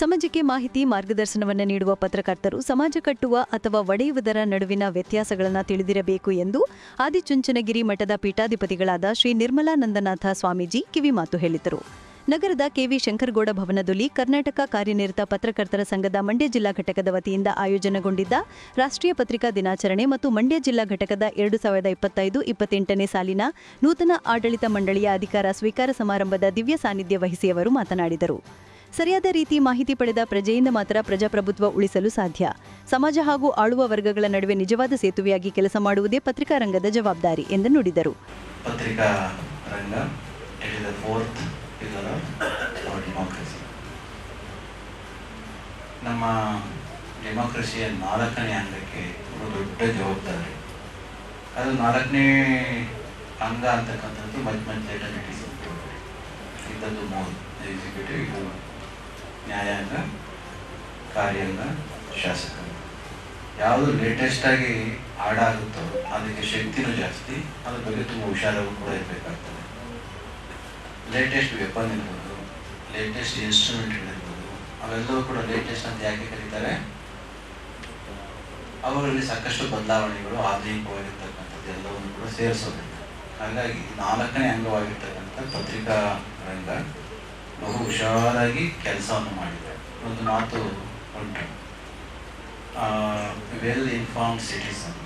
ಸಮಾಜಕ್ಕೆ ಮಾಹಿತಿ, ಮಾರ್ಗದರ್ಶನವನ್ನು ನೀಡುವ ಪತ್ರಕರ್ತರು ಸಮಾಜ ಕಟ್ಟುವ ಅಥವಾ ಒಡೆಯುವುದರ ನಡುವಿನ ವ್ಯತ್ಯಾಸಗಳನ್ನು ತಿಳಿದಿರಬೇಕು ಎಂದು ಆದಿಚುಂಚನಗಿರಿ ಮಠದ ಪೀಠಾಧಿಪತಿಗಳಾದ ಶ್ರೀ ನಿರ್ಮಲಾನಂದನಾಥ ಸ್ವಾಮೀಜಿ ಕಿವಿಮಾತು ಹೇಳಿದರು. ನಗರದ ಕೆವಿ ಶಂಕರಗೌಡ ಭವನದಲ್ಲಿ ಕರ್ನಾಟಕ ಕಾರ್ಯನಿರತ ಪತ್ರಕರ್ತರ ಸಂಘದ ಮಂಡ್ಯ ಜಿಲ್ಲಾ ಘಟಕದ ವತಿಯಿಂದ ಆಯೋಜನೆಗೊಂಡಿದ್ದ ರಾಷ್ಟ್ರೀಯ ಪತ್ರಿಕಾ ದಿನಾಚರಣೆ ಮತ್ತು ಮಂಡ್ಯ ಜಿಲ್ಲಾ ಘಟಕದ ಎರಡು ಸಾವಿರದ ಇಪ್ಪತ್ತೈದು ಇಪ್ಪತ್ತೆಂಟನೇ ಸಾಲಿನ ನೂತನ ಆಡಳಿತ ಮಂಡಳಿಯ ಅಧಿಕಾರ ಸ್ವೀಕಾರ ಸಮಾರಂಭದ ದಿವ್ಯ ಸಾನ್ನಿಧ್ಯ ವಹಿಸಿ ಅವರು ಮಾತನಾಡಿದರು. ಸರಿಯಾದ ರೀತಿ ಮಾಹಿತಿ ಪಡೆದ ಪ್ರಜೆಯಿಂದ ಮಾತ್ರ ಪ್ರಜಾಪ್ರಭುತ್ವ ಉಳಿಸಲು ಸಾಧ್ಯ. ಸಮಾಜ ಹಾಗೂ ಆಳುವ ವರ್ಗಗಳ ನಡುವೆ ನಿಜವಾದ ಸೇತುವೆಯಾಗಿ ಕೆಲಸ ಮಾಡುವುದೇ ಪತ್ರಿಕಾ ರಂಗದ ಜವಾಬ್ದಾರಿ ಎಂದು ನುಡಿದರು. ಪತ್ರಿಕಾ ರಂಗ ನಮ್ಮ ಡೆಮೋಕ್ರಸಿಯ ನಾಲ್ಕನೇ ಅಂಗಕ್ಕೆ ಒಂದು ದೊಡ್ಡ ಜವಾಬ್ದಾರಿ. ಅದು ನಾಲ್ಕನೇ ಅಂಗ ಅಂತಕ್ಕಂಥದ್ದು ಮಧ್ಯ ಮಧ್ಯ ಇದ್ದದ್ದು ಮೂರು ಎಕ್ಸಿಕ್ಯೂಟಿವ್ ಇದು ನ್ಯಾಯಾಂಗ, ಕಾರ್ಯಾಂಗ ಶಾಸಕಾಂಗ ಯಾವುದು ಲೇಟೆಸ್ಟ್ ಆಗಿ ಆಡಾಗುತ್ತೋ ಅದಕ್ಕೆ ಶಕ್ತಿನೂ ಜಾಸ್ತಿ, ಅದ್ರ ಬಗ್ಗೆ ತುಂಬ ಹುಷಾರಾಗೂ ಕೂಡ ಇರಬೇಕಾಗ್ತದೆ. ಲೇಟೆಸ್ಟ್ ವೆಪನ್ ಇರ್ಬೋದು ಲೇಟೆಸ್ಟ್ ಇನ್ಸ್ಟ್ರೂಮೆಂಟ್ಗಳಿರ್ಬೋದು ಅವೆಲ್ಲವೂ ಕೂಡ ಲೇಟೆಸ್ಟ್ ಅಂತ ಯಾಕೆ ಕರೀತಾರೆ? ಅವರಲ್ಲಿ ಸಾಕಷ್ಟು ಬದಲಾವಣೆಗಳು ಆಧುನಿಕವಾಗಿರ್ತಕ್ಕಂಥದ್ದು ಎಲ್ಲವನ್ನು ಕೂಡ ಸೇರಿಸೋದಿಲ್ಲ ಹಾಗಾಗಿ ನಾಲ್ಕನೇ ಅಂಗವಾಗಿರ್ತಕ್ಕಂಥ ಪತ್ರಿಕಾ ರಂಗ ಬಹು ಹುಷಾರಾಗಿ ಕೆಲಸವನ್ನು ಮಾಡಿದೆ ಒಂದು ಮಾತು ಉಂಟು. Well informed citizen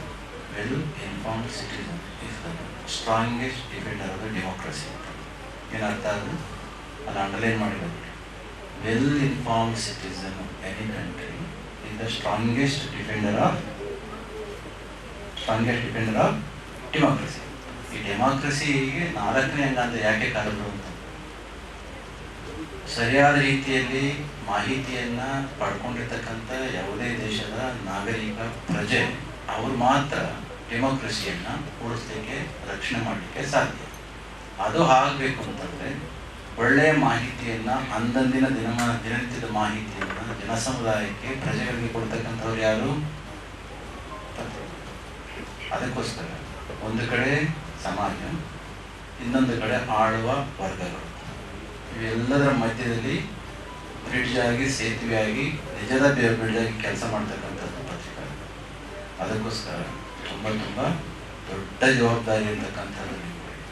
well informed citizen is the strongest defender of the democracy ಏನರ್ಥ ಅದು? ಅದು ಅಂಡರ್ಲೈನ್ ಮಾಡಿರೋದು well informed citizen any country is the strongest defender of strongest defender of democracy ಈ ಡೆಮೋಕ್ರಸಿಗೆ ನಾಲ್ಕನೇ ಅಂಗ ಅಂತ ಯಾಕೆ ಕರೆದ್ರು ಅಂತ ಸರಿಯಾದ ರೀತಿಯಲ್ಲಿ ಮಾಹಿತಿಯನ್ನ ಪಡ್ಕೊಂಡಿರ್ತಕ್ಕಂಥ ಯಾವುದೇ ದೇಶದ ನಾಗರಿಕ ಪ್ರಜೆ, ಅವರು ಮಾತ್ರ ಡೆಮೋಕ್ರಸಿಯನ್ನು ಉಳಿಸ್ಲಿಕ್ಕೆ, ರಕ್ಷಣೆ ಮಾಡಲಿಕ್ಕೆ ಸಾಧ್ಯ. ಅದು ಆಗಬೇಕು ಅಂತಂದ್ರೆ ಒಳ್ಳೆಯ ಮಾಹಿತಿಯನ್ನ, ಅಂದಂದಿನ ದಿನಮಾನ ದಿನನಿತ್ಯದ ಮಾಹಿತಿಯನ್ನ ಜನಸಮುದಾಯಕ್ಕೆ, ಪ್ರಜೆಗಳಿಗೆ ಕೊಡ್ತಕ್ಕಂಥವ್ರು ಯಾರು? ಅದಕ್ಕೋಸ್ಕರ ಒಂದು ಕಡೆ ಸಮಾಜ, ಇನ್ನೊಂದು ಕಡೆ ಆಳುವ ವರ್ಗಗಳು. ಇವೆಲ್ಲದರ ಮಧ್ಯದಲ್ಲಿ ಬ್ರಿಡ್ಜ್ ಆಗಿ ಸೇತುವೆಯಾಗಿ, ನಿಜದ ಬ್ರಿಡ್ಜ್ ಆಗಿ ಕೆಲಸ ಮಾಡ್ತಕ್ಕಂಥದ್ದು ಪತ್ರಿಕಾ. ಅದಕ್ಕೋಸ್ಕರ ತುಂಬ ತುಂಬ ದೊಡ್ಡ ಜವಾಬ್ದಾರಿ ಇರ್ತಕ್ಕಂಥದ್ದು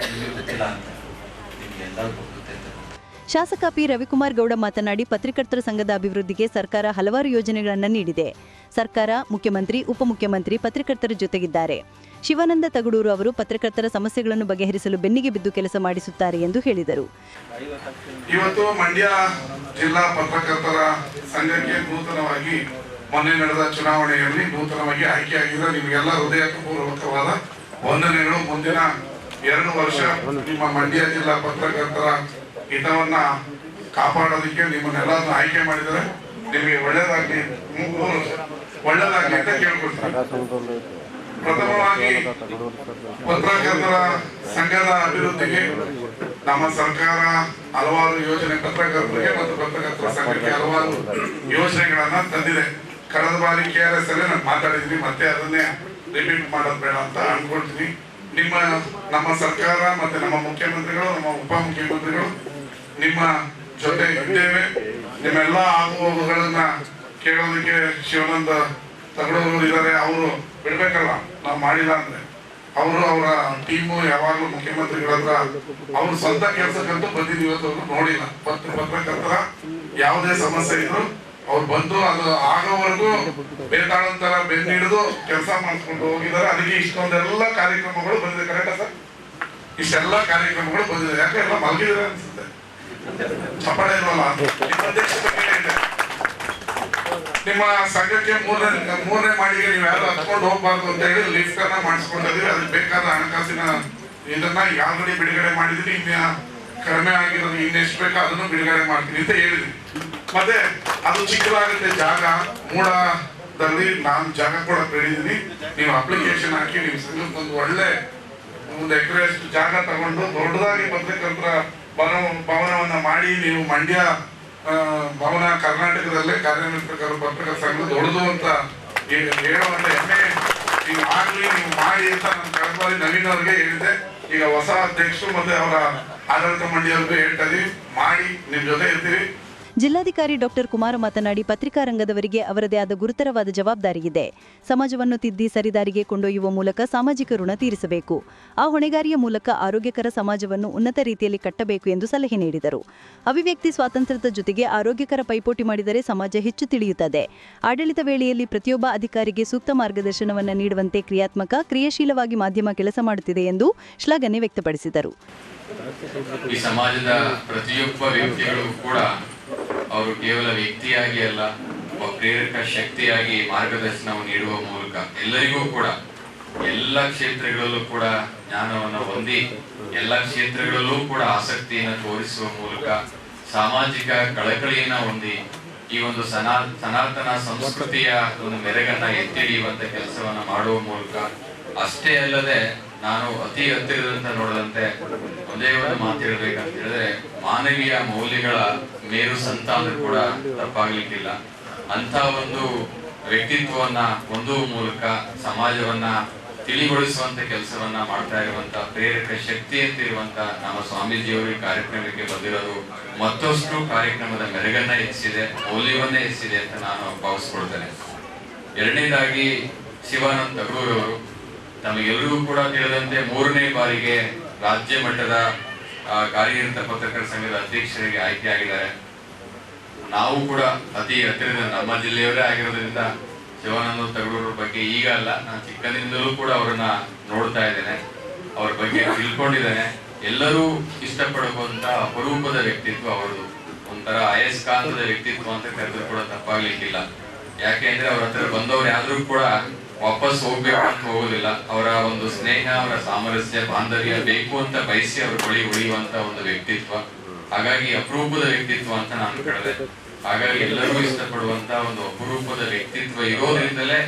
ನಿಮಗೆ ಗೊತ್ತಿಲ್ಲ ಅಂತ ನಿಮಗೆಲ್ಲರಿಗೂ ಗೊತ್ತಿರ್ತಕ್ಕಂಥ ಶಾಸಕ ಪಿ. ರವಿಕುಮಾರ್ ಗೌಡ ಮಾತನಾಡಿ ಪತ್ರಕರ್ತರ ಸಂಘದ ಅಭಿವೃದ್ಧಿಗೆ ಸರ್ಕಾರ ಹಲವಾರು ಯೋಜನೆಗಳನ್ನು ನೀಡಿದೆ. ಸರ್ಕಾರ ಮುಖ್ಯಮಂತ್ರಿ, ಉಪಮುಖ್ಯಮಂತ್ರಿ ಪತ್ರಕರ್ತರ ಜೊತೆಗಿದ್ದಾರೆ. ಶಿವಾನಂದ ತಗಡೂರು ಅವರು ಪತ್ರಕರ್ತರ ಸಮಸ್ಯೆಗಳನ್ನು ಬಗೆಹರಿಸಲು ಬೆನ್ನಿಗೆ ಬಿದ್ದು ಕೆಲಸ ಮಾಡಿಸುತ್ತಾರೆ ಎಂದು ಹೇಳಿದರು. ಇವತ್ತು ಮಂಡ್ಯ ಜಿಲ್ಲಾ ಪತ್ರಕರ್ತರ ಸಂಘಕ್ಕೆ ನೂತನವಾಗಿ ಮೊನ್ನೆ ನಡೆದ ಚುನಾವಣೆಯಲ್ಲಿ ನೂತನವಾಗಿ ಆಯ್ಕೆಯಾಗಿದ್ದ ನಿಮಗೆಲ್ಲ ಹೃದಯಪೂರ್ವಕವಾದ ವಂದನೆಗಳು. ಮುಂದಿನ ಎರಡು ವರ್ಷ ನಿಮ್ಮ ಮಂಡ್ಯ ಜಿಲ್ಲಾ ಪತ್ರಕರ್ತರ ಹಿತವನ್ನ ಕಾಪಾಡೋದಕ್ಕೆ ನಿಮ್ಮನ್ನೆಲ್ಲರನ್ನು ಆಯ್ಕೆ ಮಾಡಿದರೆ ನಿಮಗೆ ಒಳ್ಳೇದಾಗ್ಲಿ ಒಳ್ಳೇದಾಗ್ಲಿ ಅಂತ ಕೇಳ್ಕೊಳ್ತೀನಿ. ಪ್ರಥಮವಾಗಿ ಪತ್ರಕರ್ತರ ಸಂಘದ ಅಭಿವೃದ್ಧಿಗೆ ನಮ್ಮ ಸರ್ಕಾರ ಹಲವಾರು ಯೋಜನೆ, ಪತ್ರಕರ್ತರಿಗೆ ಮತ್ತು ಪತ್ರಕರ್ತರ ಸಂಘಕ್ಕೆ ಹಲವಾರು ಯೋಜನೆಗಳನ್ನ ತಂದಿದೆ. ಕಳೆದ ಬಾರಿ ಕೆ ಆರ್ ಎಸ್ ಅಲ್ಲಿ ನಾನು ಮಾತಾಡಿದ್ವಿ ಮತ್ತೆ ಅದನ್ನೇ ರಿಪೀಟ್ ಮಾಡೋದು ಬೇಡ ಅಂತ ಅನ್ಕೊಳ್ತೀನಿ. ನಿಮ್ಮ, ನಮ್ಮ ಸರ್ಕಾರ ಮತ್ತೆ ನಮ್ಮ ಮುಖ್ಯಮಂತ್ರಿಗಳು, ನಮ್ಮ ಉಪಮುಖ್ಯಮಂತ್ರಿಗಳು ನಿಮ್ಮ ಜೊತೆ ಇದ್ದೇವೆ. ನಿಮ್ಮೆಲ್ಲ ಆಗುಹೋಗುಗಳನ್ನ ಕೇಳೋದಕ್ಕೆ ಶಿವಾನಂದ ತಗಡೋರು ಇದ್ದಾರೆ, ಅವರು ಬಿಡ್ಬೇಕಲ್ಲ? ನಾವು ಮಾಡಿಲ್ಲ ಅಂದ್ರೆ ಅವರು ಅವರ ಟೀಮು ಯಾವಾಗಲೂ ಮುಖ್ಯಮಂತ್ರಿಗಳ ಹತ್ರ ಅವ್ರ ಸ್ವಂತ ಕೆಲಸಕ್ಕಂತೂ ಬಂದಿದ್ದು ಇವತ್ತವರೆಗೂ ನೋಡಿಲ್ಲ. ಪತ್ರ ಪತ್ರಕರ್ತರ ಯಾವುದೇ ಸಮಸ್ಯೆ ಇದ್ರು ಅವ್ರು ಬಂದು ಅದು ಆಗೋವರೆಗೂ ಬೇಕಾದಂತರ ಬೆನ್ನಿಡಿದು ಕೆಲಸ ಮಾಡಿಸ್ಕೊಂಡು ಹೋಗಿದ್ದಾರೆ. ಅದಕ್ಕೆ ಇಷ್ಟೊಂದೆಲ್ಲ ಕಾರ್ಯಕ್ರಮಗಳು ಬಂದಿದೆ. ಕರೆಕ್ಟಾ ಸರ್? ಇಷ್ಟೆಲ್ಲ ಕಾರ್ಯಕ್ರಮಗಳು ಬಂದಿದೆ. ಯಾಕೆ ಎಲ್ಲ ಮಲಗಿದ್ರೆ ಅನ್ಸುತ್ತೆ? ಚಪ್ಪಾಳೆ ಇಲ್ವಲ್ಲ? ನಿಮ್ಮ ನಿಮ್ಮ ಸಂಘಕ್ಕೆ ಮೂರನೇ ಮೂರನೇ ಮಾಡಿಗೆ ನೀವು ಯಾರು ಹತ್ಕೊಂಡು ಹೋಗ್ಬಾರ್ದು ಅಂತ ಹೇಳಿ ಲಿಫ್ಟ್ ಅನ್ನ ಮಾಡಿಸ್ಕೊಂಡಿದ್ವಿ ಅದಕ್ಕೆ ಬೇಕಾದ ಹಣಕಾಸಿನ ಇದನ್ನ ಆಲ್ರೆಡಿ ಬಿಡುಗಡೆ ಮಾಡಿದ್ರಿ ಇನ್ನ ಕಡಿಮೆ ಆಗಿರೋದು ಇನ್ನೆಷ್ಟು ಬೇಕೋ ಅದನ್ನು ಬಿಡುಗಡೆ ಮಾಡ್ತೀನಿ ಅಂತ ಹೇಳಿದ್ವಿ ಮತ್ತೆ ಅದು ಚಿಕ್ಕದಾಗುತ್ತೆ ಜಾಗ. ಮೂಡದಲ್ಲಿ ನಾನು ಜಾಗ ಕೂಡ ಬೆಳೆದಿದ್ದೀನಿ ನೀವು ಅಪ್ಲಿಕೇಶನ್ ಹಾಕಿ ನಿಮ್ಮ ಸಂಘಕ್ಕೆ ಒಂದು ಒಳ್ಳೆ ಒಂದು ಎಕರೆ ಜಾಗ ತಗೊಂಡು ದೊಡ್ಡದಾಗಿ ಪತ್ರಕರ್ತರ ಭವನ ಭವನವನ್ನ ಮಾಡಿ ನೀವು ಮಂಡ್ಯ ಭವನ ಕರ್ನಾಟಕದಲ್ಲೇ ಕಾರ್ಯನಿರ್ವಹಿಸಬೇಕಾದ ಪತ್ರಿಕಾ ಸಂಘ ದೊಡ್ಡದು ಅಂತ ಹೇಳುವಂತ ಹೆಮ್ಮೆ ಈಗ ಆಗ್ಲಿ, ನೀವು ಮಾಡಿ ಅಂತ ನಾನು ಕಳೆದ ನವೀನ್ ಅವ್ರಿಗೆ ಹೇಳಿದೆ. ಈಗ ಹೊಸ ಅಧ್ಯಕ್ಷರು ಮತ್ತೆ ಅವರ ಆಡಳಿತ ಮಂಡಳಿಯವ್ರಿಗೂ ಹೇಳ್ತಾ ಇದೀವಿ. ಮಾಡಿ ನಿಮ್ ಜೊತೆ ಇರ್ತೀವಿ ಜಿಲ್ಲಾಧಿಕಾರಿ ಡಾಕ್ಟರ್ ಕುಮಾರ ಮಾತನಾಡಿ ಪತ್ರಿಕಾ ರಂಗದವರಿಗೆ ಅವರದೇ ಆದ ಗುರುತರವಾದ ಜವಾಬ್ದಾರಿ ಇದೆ. ಸಮಾಜವನ್ನು ತಿದ್ದಿ ಸರಿದಾರಿಗೆ ಕೊಂಡೊಯ್ಯುವ ಮೂಲಕ ಸಾಮಾಜಿಕ ಋಣ ತೀರಿಸಬೇಕು. ಆ ಹೊಣೆಗಾರಿಯ ಮೂಲಕ ಆರೋಗ್ಯಕರ ಸಮಾಜವನ್ನು ಉನ್ನತ ರೀತಿಯಲ್ಲಿ ಕಟ್ಟಬೇಕು ಎಂದು ಸಲಹೆ ನೀಡಿದರು. ಅಭಿವ್ಯಕ್ತಿ ಸ್ವಾತಂತ್ರ್ಯದ ಜೊತೆಗೆ ಆರೋಗ್ಯಕರ ಪೈಪೋಟಿ ಮಾಡಿದರೆ ಸಮಾಜ ಹೆಚ್ಚು ತಿಳಿಯುತ್ತದೆ. ಆಡಳಿತ ವೇಳೆಯಲ್ಲಿ ಪ್ರತಿಯೊಬ್ಬ ಅಧಿಕಾರಿಗೆ ಸೂಕ್ತ ಮಾರ್ಗದರ್ಶನವನ್ನು ನೀಡುವಂತೆ ಕ್ರಿಯಾತ್ಮಕ, ಕ್ರಿಯಾಶೀಲವಾಗಿ ಮಾಧ್ಯಮ ಕೆಲಸ ಮಾಡುತ್ತಿದೆ ಎಂದು ಶ್ಲಾಘನೆ ವ್ಯಕ್ತಪಡಿಸಿದರು. ಅವರು ಕೇವಲ ವ್ಯಕ್ತಿಯಾಗಿ ಅಲ್ಲ, ಒಬ್ಬ ಪ್ರೇರಕ ಶಕ್ತಿಯಾಗಿ ಮಾರ್ಗದರ್ಶನವನ್ನು ನೀಡುವ ಮೂಲಕ ಎಲ್ಲರಿಗೂ ಕೂಡ, ಎಲ್ಲ ಕ್ಷೇತ್ರಗಳಲ್ಲೂ ಕೂಡ ಜ್ಞಾನವನ್ನು ಹೊಂದಿ, ಎಲ್ಲ ಕ್ಷೇತ್ರಗಳಲ್ಲೂ ಕೂಡ ಆಸಕ್ತಿಯನ್ನು ತೋರಿಸುವ ಮೂಲಕ ಸಾಮಾಜಿಕ ಕಳಕಳಿಯನ್ನ ಹೊಂದಿ, ಈ ಒಂದು ಸನಾ, ಸನಾತನ ಸಂಸ್ಕೃತಿಯ ಒಂದು ಮೆರೆಗನ್ನ ಎತ್ತಿಡಿಯುವಂತ ಕೆಲಸವನ್ನ ಮಾಡುವ ಮೂಲಕ ಅಷ್ಟೇ ಅಲ್ಲದೆ ನಾನು ಅತಿ ಹತ್ತಿರದಂತ ನೋಡದಂತೆ ಒಂದೇ ಒಂದು ಮಾತು ಹೇಳ್ಬೇಕಂತ ಹೇಳಿದ್ರೆ, ಮಾನವೀಯ ಮೌಲ್ಯಗಳ ಮೇರು ಸಂತಾನ ಕೂಡ ತಪ್ಪಾಗ್ಲಿಕ್ಕಿಲ್ಲ. ಅಂತ ಒಂದು ವ್ಯಕ್ತಿತ್ವವನ್ನ ಹೊಂದುವ ಮೂಲಕ ಸಮಾಜವನ್ನ ತಿಳಿಗೊಳಿಸುವಂತ ಕೆಲಸವನ್ನ ಮಾಡ್ತಾ ಇರುವಂತ, ಪ್ರೇರಕ ಶಕ್ತಿ ಅಂತ ಇರುವಂತ ನಮ್ಮ ಸ್ವಾಮೀಜಿಯವರು ಕಾರ್ಯಕ್ರಮಕ್ಕೆ ಬಂದಿರೋದು ಮತ್ತಷ್ಟು ಕಾರ್ಯಕ್ರಮದ ಮೆರಗನ್ನ ಹೆಚ್ಚಿದೆ ಮೌಲ್ಯವನ್ನೇ ಹೆಚ್ಚಿದೆ ಅಂತ ನಾನು ಭಾವಿಸ್ಕೊಳ್ತೇನೆ. ಎರಡನೇದಾಗಿ ಶಿವಾನಂದ್ ತಗೂರವರು ತಮಗೆಲ್ಲರಿಗೂ ಕೂಡ ತಿಳಿದಂತೆ ಮೂರನೇ ಬಾರಿಗೆ ರಾಜ್ಯ ಮಟ್ಟದ ಕಾರ್ಯನಿರತ ಪತ್ರಕರ್ತರ ಸಂಘದ ಅಧ್ಯಕ್ಷರಿಗೆ ಆಯ್ಕೆಯಾಗಿದ್ದಾರೆ ನಾವು ಕೂಡ ಅತಿ ಹತ್ತಿರದ ನಮ್ಮ ಜಿಲ್ಲೆಯವರೇ ಆಗಿರೋದ್ರಿಂದ ಶಿವಾನಂದ ತಗಡೂರ ಬಗ್ಗೆ ಈಗ ಅಲ್ಲ, ನಾನು ಚಿಕ್ಕಂದಿನಿಂದಲೂ ಕೂಡ ಅವರನ್ನ ನೋಡ್ತಾ ಇದ್ದೇನೆ. ಅವ್ರ ಬಗ್ಗೆ ತಿಳ್ಕೊಂಡಿದ್ದೇನೆ. ಎಲ್ಲರೂ ಇಷ್ಟಪಡುವಂತ ಅಪರೂಪದ ವ್ಯಕ್ತಿತ್ವ ಅವರದು ಒಂಥರ ಅಯಸ್ಕಾಂತದ ವ್ಯಕ್ತಿತ್ವ ಅಂತ ಕರೆದ್ರು ಕೂಡ ತಪ್ಪಾಗ್ಲಿಕ್ಕಿಲ್ಲ. ಯಾಕೆ ಅಂದ್ರೆ ಅವ್ರ ಹತ್ರ ಬಂದವ್ರು ಯಾರು ಕೂಡ ವಾಪಸ್ ಹೋಗ್ಬೇಕು ಅಂತ ಹೋಗೋದಿಲ್ಲ. ಅವರ ಒಂದು ಸ್ನೇಹ, ಅವರ ಸಾಮರಸ್ಯ, ಬಾಂಧವ್ಯ ಬೇಕು ಅಂತ ಬಯಸಿ ಅವ್ರ ಬಳಿ ಉಳಿಯುವಂತ ಒಂದು ವ್ಯಕ್ತಿತ್ವ. ಹಾಗಾಗಿ ಅಪರೂಪದ ವ್ಯಕ್ತಿತ್ವ ಅಂತ ನಾನು ಕಳೆದೆ. ಹಾಗಾಗಿ ಎಲ್ಲರೂ ಇಷ್ಟಪಡುವಂತ ಒಂದು ಅಪರೂಪದ ವ್ಯಕ್ತಿತ್ವ ಇರೋದ್ರಿಂದಲೇ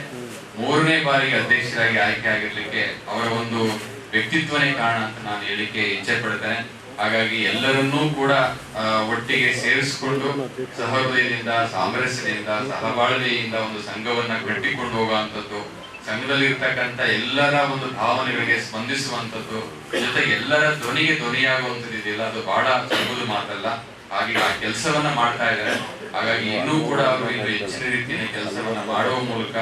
ಮೂರನೇ ಬಾರಿಗೆ ಅಧ್ಯಕ್ಷರಾಗಿ ಆಯ್ಕೆ ಆಗಿರ್ಲಿಕ್ಕೆ ಅವರ ಒಂದು ವ್ಯಕ್ತಿತ್ವನೇ ಕಾರಣ ಅಂತ ನಾನು ಹೇಳಿಕೆ ಇಚ್ಛೆ ಪಡ್ತೇನೆ. ಹಾಗಾಗಿ ಎಲ್ಲರನ್ನೂ ಕೂಡ ಒಟ್ಟಿಗೆ ಸೇರಿಸಿಕೊಂಡು ಸಹೃದಯದಿಂದ, ಸಾಮರಸ್ಯದಿಂದ, ಸಹಬಾಳ್ವೆಯಿಂದ ಒಂದು ಸಂಘವನ್ನ ಕಟ್ಟಿಕೊಂಡು ಹೋಗುವಂಥದ್ದು ಸಂಘದಲ್ಲಿ ಇರ್ತಕ್ಕಂಥ ಎಲ್ಲರ ಒಂದು ಭಾವನೆಗಳಿಗೆ ಸ್ಪಂದಿಸುವಂಥದ್ದು ಜೊತೆಗೆ ಎಲ್ಲರ ಧ್ವನಿಗೆ ಧ್ವನಿಯಾಗುವಂಥದ್ದು ಇದೆಯಲ್ಲ, ಅದು ಬಹಳ ಸುಲಭದ ಮಾತಲ್ಲ. ಹಾಗೆ ಆ ಕೆಲಸವನ್ನ ಮಾಡ್ತಾ ಇದ್ದಾರೆ. ಹಾಗಾಗಿ ಇನ್ನೂ ಕೂಡ ಅವರು ಇನ್ನು ಹೆಚ್ಚಿನ ರೀತಿಯ ಕೆಲಸವನ್ನ ಮಾಡುವ ಮೂಲಕ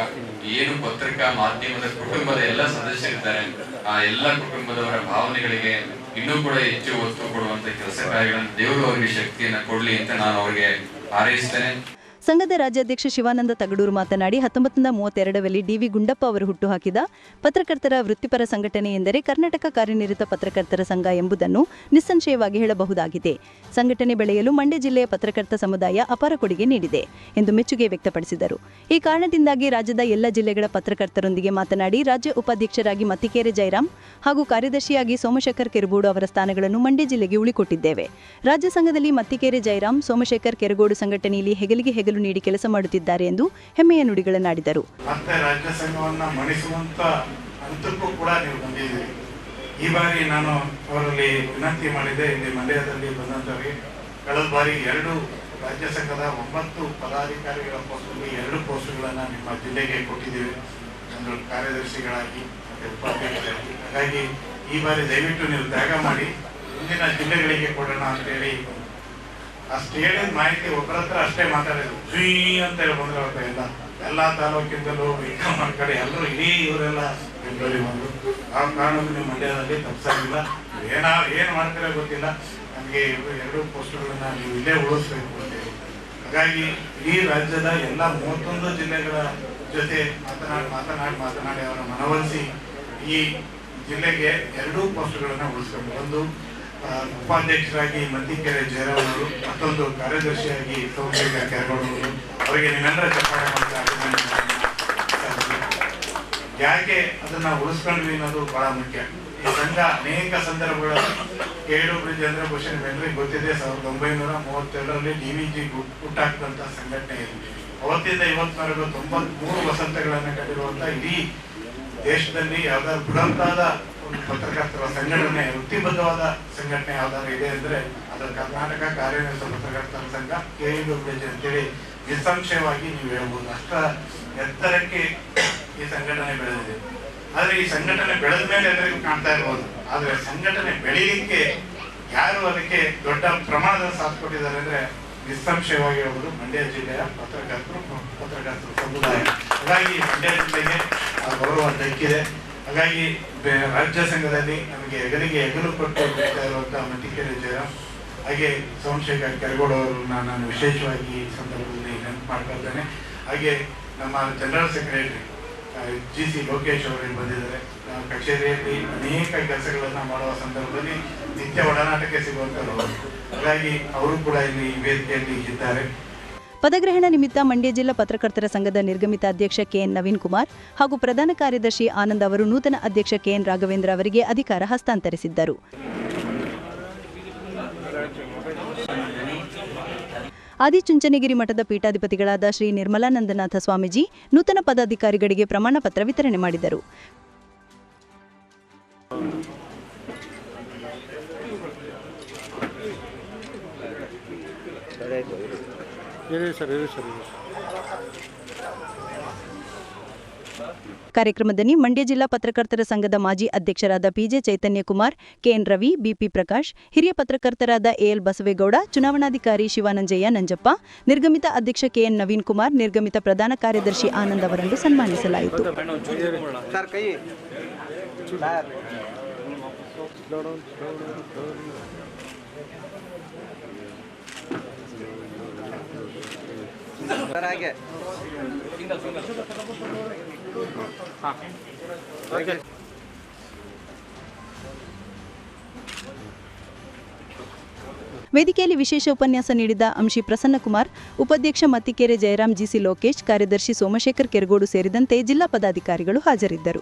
ಏನು ಪತ್ರಿಕಾ ಮಾಧ್ಯಮದ ಕುಟುಂಬದ ಎಲ್ಲ ಸದಸ್ಯರಿದ್ದಾರೆ, ಆ ಎಲ್ಲ ಕುಟುಂಬದವರ ಭಾವನೆಗಳಿಗೆ ಇನ್ನೂ ಕೂಡ ಹೆಚ್ಚು ಒತ್ತು ಕೊಡುವಂತ ಕೆಲಸ ಕಾರ್ಯಗಳನ್ನು ದೇವರು ಅವರಿಗೆ ಶಕ್ತಿಯನ್ನ ಕೊಡ್ಲಿ ಅಂತ ನಾನು ಅವರಿಗೆ ಹಾರೈಸ್ತೇನೆ. ಸಂಘದ ರಾಜ್ಯಾಧ್ಯಕ್ಷ ಶಿವಾನಂದ ತಗಡೂರು ಮಾತನಾಡಿ ಹತ್ತೊಂಬತ್ತು ನೂರ ಮೂವತ್ತೆರಡರಲ್ಲಿ ಡಿವಿ ಗುಂಡಪ್ಪ ಅವರು ಹುಟ್ಟುಹಾಕಿದ ಪತ್ರಕರ್ತರ ವೃತ್ತಿಪರ ಸಂಘಟನೆ ಎಂದರೆ ಕರ್ನಾಟಕ ಕಾರ್ಯನಿರತ ಪತ್ರಕರ್ತರ ಸಂಘ ಎಂಬುದನ್ನು ನಿಸ್ಸಂಶಯವಾಗಿ ಹೇಳಬಹುದಾಗಿದೆ. ಸಂಘಟನೆ ಬೆಳೆಯಲು ಮಂಡ್ಯ ಜಿಲ್ಲೆಯ ಪತ್ರಕರ್ತ ಸಮುದಾಯ ಅಪಾರ ಕೊಡುಗೆ ನೀಡಿದೆ ಎಂದು ಮೆಚ್ಚುಗೆ ವ್ಯಕ್ತಪಡಿಸಿದರು. ಈ ಕಾರಣದಿಂದಾಗಿ ರಾಜ್ಯದ ಎಲ್ಲ ಜಿಲ್ಲೆಗಳ ಪತ್ರಕರ್ತರೊಂದಿಗೆ ಮಾತನಾಡಿ ರಾಜ್ಯ ಉಪಾಧ್ಯಕ್ಷರಾಗಿ ಮತ್ತಿಕೇರೆ ಜಯರಾಮ್ ಹಾಗೂ ಕಾರ್ಯದರ್ಶಿಯಾಗಿ ಸೋಮಶೇಖರ್ ಕೆರಗೋಡು ಅವರ ಸ್ಥಾನಗಳನ್ನು ಮಂಡ್ಯ ಜಿಲ್ಲೆಗೆ ಉಳಿಕೊಟ್ಟಿದ್ದೇವೆ. ರಾಜ್ಯ ಸಂಘದಲ್ಲಿ ಮತ್ತಿಕೇರೆ ಜಯರಾಮ್ ಸೋಮಶೇಖರ್ ಕೆರಗೋಡು ಸಂಘಟನೆಯಲ್ಲಿ ಹೆಗಲಿಗೆ ಹೆಗಲು ನೀಡಿ ಕೆಲಸ ಮಾಡುತ್ತಿದ್ದಾರೆ ಎಂದು ಹೆಮ್ಮೆಯ ನುಡಿಗಳನ್ನಾಡಿದರು ಈ ಬಾರಿ ನಾನು ಅವರಲ್ಲಿ ವಿನಂತಿ ಮಾಡಿದೆ, ಇಲ್ಲಿ ಮಂಡ್ಯದಲ್ಲಿ ಬಂದಂತವರಿಗೆ ಕಳೆದ ಬಾರಿ ಎರಡು ರಾಜ್ಯ ಸಂಘದ ಒಂಬತ್ತು ಪದಾಧಿಕಾರಿಗಳ ಪೋಸ್ಟಲ್ಲಿ ಎರಡು ಪೋಸ್ಟ್ಗಳನ್ನು ನಿಮ್ಮ ಜಿಲ್ಲೆಗೆ ಕೊಟ್ಟಿದ್ದೀವಿ. ಒಂದು ಕಾರ್ಯದರ್ಶಿಗಳಾಗಿ, ಮತ್ತು ಉಪಾಧ್ಯಕ್ಷರಾಗಿ. ಹಾಗಾಗಿ ಈ ಬಾರಿ ದಯವಿಟ್ಟು ನೀವು ತ್ಯಾಗ ಮಾಡಿ, ಮುಂದಿನ ಜಿಲ್ಲೆಗಳಿಗೆ ಕೊಡೋಣ ಅಂತೇಳಿ ಅಷ್ಟು ಹೇಳಿದ ಮಾಹಿತಿ ಒಬ್ಬರ ಹತ್ರ ಅಷ್ಟೇ ಮಾತಾಡಿದ್ರು. ಫ್ರೀ ಅಂತ ಹೇಳಿ ಬಂದ್ರೆ ಅವ್ರ ಎಲ್ಲ ಎಲ್ಲಾ ತಾಲೂಕಿಂದಲೂ ವಿಕ್ರಮ ಕಡೆ ಎಲ್ಲರೂ ಇಡೀ ಇವರೆಲ್ಲ ಬೆಂಗಳೂರಿಗೆ ಬಂದು ಆ ಕಾರಣಕ್ಕೂ ನೀವು ಮಂಡ್ಯದಲ್ಲಿ ತಪ್ಪಿಸಾಗಿಲ್ಲ ಏನ ಏನ್ ಮಾಡ್ತಾರೆ ಗೊತ್ತಿಲ್ಲ. ನಮಗೆ ಎರಡು ಪೋಸ್ಟ್ಗಳನ್ನ ನೀವು ಇಲ್ಲೇ ಉಳಿಸ್ಬೇಕು ಅಂತ ಹಾಗಾಗಿ ಈ ರಾಜ್ಯದ ಎಲ್ಲ ಮೂವತ್ತೊಂದು ಜಿಲ್ಲೆಗಳ ಜೊತೆ ಮಾತನಾಡಿ ಮಾತನಾಡಿ ಮಾತನಾಡಿ ಅವರ ಮನವೊಲಿಸಿ ಈ ಜಿಲ್ಲೆಗೆ ಎರಡೂ ಪೋಸ್ಟ್ಗಳನ್ನು ಉಳಿಸ್ಕೊಂಡು ಒಂದು ಉಪಾಧ್ಯಕ್ಷರಾಗಿ ಮತ್ತಿಕೆರೆ ಜಯರಾಮ್ ಮತ್ತೊಂದು ಕಾರ್ಯದರ್ಶಿಯಾಗಿ ಸೌಮ್ಯ ಕೆರಗೋಡು ಅವರಿಗೆ ನಿಮ್ಮೆಲ್ಲರ ಚಪ್ಪಾಳೆ ಮಾಡಿ ಅಭಿನಂದನೆಗಳನ್ನು ಯಾಕೆ ಅದನ್ನ ಉಳಿಸ್ಕೊಂಡ್ವಿ ಅನ್ನೋದು ಬಹಳ ಮುಖ್ಯ. ಈ ಸಂಘ ಅನೇಕ ಸಂದರ್ಭಗಳಲ್ಲಿ ಬ್ರಿಜ್ ಅಂದ್ರೆ ಭೂಷಣ್ ನಿಮ್ಮೆಲ್ಲರಿಗೂ ಗೊತ್ತಿದೆ, ಸಾವಿರದ ಒಂಬೈನೂರ ಮೂವತ್ತೆರಡರಲ್ಲಿ ಡಿ ವಿ ಜಿ ಸಂಘಟನೆ ಇದೆ. ಅವತ್ತಿಂದ ಇವತ್ತಿನವರೆಗೂ ತೊಂಬತ್ ಮೂರು ವಸಂತಗಳನ್ನ ಕಂಡಿರುವಂತ ಇಡೀ ದೇಶದಲ್ಲಿ ಯಾವ್ದಾದ್ರು ಬೃಹತ್ತಾದ ಪತ್ರಕರ್ತರ ಸಂಘಟನೆ, ವೃತ್ತಿಬದ್ಧವಾದ ಸಂಘಟನೆ ಯಾವ್ದಾದ್ರು ಇದೆ ಅಂದ್ರೆ ಅದರ ಕರ್ನಾಟಕ ಕಾರ್ಯನಿರತ ಪತ್ರಕರ್ತರ ಸಂಘ, ಕೆ ಅಂತೇಳಿ ನಿಸ್ಸಂಶಯವಾಗಿ ನೀವು ಹೇಳ್ಬೋದು. ಅಷ್ಟ ಎತ್ತರಕ್ಕೆ ಈ ಸಂಘಟನೆ ಬೆಳೆದಿದೆ. ಆದ್ರೆ ಈ ಸಂಘಟನೆ ಬೆಳೆದ ಮೇಲೆ ಎಲ್ಲರಿಗೂ ಕಾಣ್ತಾ ಇರ್ಬೋದು. ಆದ್ರೆ ಸಂಘಟನೆ ಬೆಳೀಲಿಕ್ಕೆ ಯಾರು ಅದಕ್ಕೆ ದೊಡ್ಡ ಪ್ರಮಾಣದ ಸಾಥ್ ಕೊಟ್ಟಿದ್ದಾರೆ ಅಂದ್ರೆ ನಿಸ್ಸಂಶಯವಾಗಿ ಹೇಳ್ಬೋದು ಮಂಡ್ಯ ಜಿಲ್ಲೆಯ ಪತ್ರಕರ್ತರು ಪತ್ರಕರ್ತರು ಸಮುದಾಯ. ಹಾಗಾಗಿ ಮಂಡ್ಯ ಜಿಲ್ಲೆಗೆ ಆ ಗೌರವ ದಕ್ಕಿದೆ. ಹಾಗಾಗಿ ರಾಜ್ಯ ಸಂಘದಲ್ಲಿ ನಮಗೆ ಹೆಗಲಿಗೆ ಹೆಗಲು ಕೊಟ್ಟು ಹೋಗ್ತಾ ಇರುವಂತಹ ಮತಿಕೆರೆ ಜಯರಾಮ್, ಹಾಗೆ ಸೋಮಶೇಖರ್ ಕೆರಗೋಡ ನಾನು ವಿಶೇಷವಾಗಿ ಈ ಸಂದರ್ಭದಲ್ಲಿ ನೆನಪು ಮಾಡ್ಕೊಳ್ತೇನೆ ಹಾಗೆ ನಮ್ಮ general secretary G C Lokesh ಅವರು ಇಲ್ಲಿ ಬಂದಿದ್ದಾರೆ ಕಚೇರಿಯಲ್ಲಿ ಅನೇಕ ಕೆಲಸಗಳನ್ನು ಮಾಡುವ ಸಂದರ್ಭದಲ್ಲಿ ನಿತ್ಯ ಒಡನಾಟಕ್ಕೆ ಸಿಗುವಂಥವ್ರು ಹಾಗಾಗಿ ಅವರು ಕೂಡ ಇಲ್ಲಿ ವೇದಿಕೆಯಲ್ಲಿ ಇದ್ದಾರೆ. ಪದಗ್ರಹಣ ನಿಮಿತ್ತ ಮಂಡ್ಯ ಜಿಲ್ಲಾ ಪತ್ರಕರ್ತರ ಸಂಘದ ನಿರ್ಗಮಿತ ಅಧ್ಯಕ್ಷ ಕೆಎನ್ ನವೀನ್ ಕುಮಾರ್ ಹಾಗೂ ಪ್ರಧಾನ ಕಾರ್ಯದರ್ಶಿ ಆನಂದ್ ಅವರು ನೂತನ ಅಧ್ಯಕ್ಷ ಕೆಎನ್ ರಾಘವೇಂದ್ರ ಅವರಿಗೆ ಅಧಿಕಾರ ಹಸ್ತಾಂತರಿಸಿದ್ದರು. ಆದಿಚುಂಚನಗಿರಿ ಮಠದ ಪೀಠಾಧಿಪತಿಗಳಾದ ಶ್ರೀ ನಿರ್ಮಲಾನಂದನಾಥ ಸ್ವಾಮೀಜಿ ನೂತನ ಪದಾಧಿಕಾರಿಗಳಿಗೆ ಪ್ರಮಾಣ ಪತ್ರ ವಿತರಣೆ ಮಾಡಿದರು. ಕಾರ್ಯಕ್ರಮದಲ್ಲಿ ಮಂಡ್ಯ ಜಿಲ್ಲಾ ಪತ್ರಕರ್ತರ ಸಂಘದ ಮಾಜಿ ಅಧ್ಯಕ್ಷರಾದ PJ Chaitanya Kumar KN Ravi BP Prakash ಹಿರಿಯ ಪತ್ರಕರ್ತರಾದ ಎಎಲ್ ಬಸವೇಗೌಡ ಚುನಾವಣಾಧಿಕಾರಿ ಶಿವಾನಂಜಯ್ಯ ನಂಜಪ್ಪ ನಿರ್ಗಮಿತ ಅಧ್ಯಕ್ಷ ಕೆಎನ್ ನವೀನ್ ಕುಮಾರ್ ನಿರ್ಗಮಿತ ಪ್ರಧಾನ ಕಾರ್ಯದರ್ಶಿ ಆನಂದ್ ಅವರನ್ನು ಸನ್ಮಾನಿಸಲಾಯಿತು ವೇದಿಕೆಯಲ್ಲಿ ವಿಶೇಷ ಉಪನ್ಯಾಸ ನೀಡಿದ ಅಂಶಿ ಪ್ರಸನ್ನಕುಮಾರ್ ಉಪಾಧ್ಯಕ್ಷ ಮತ್ತಿಕೆರೆ ಜಯರಾಮ್ ಜಿಸಿ ಲೋಕೇಶ್ ಕಾರ್ಯದರ್ಶಿ ಸೋಮಶೇಖರ್ ಕೆರಗೋಡು ಸೇರಿದಂತೆ ಜಿಲ್ಲಾ ಪದಾಧಿಕಾರಿಗಳು ಹಾಜರಿದ್ದರು.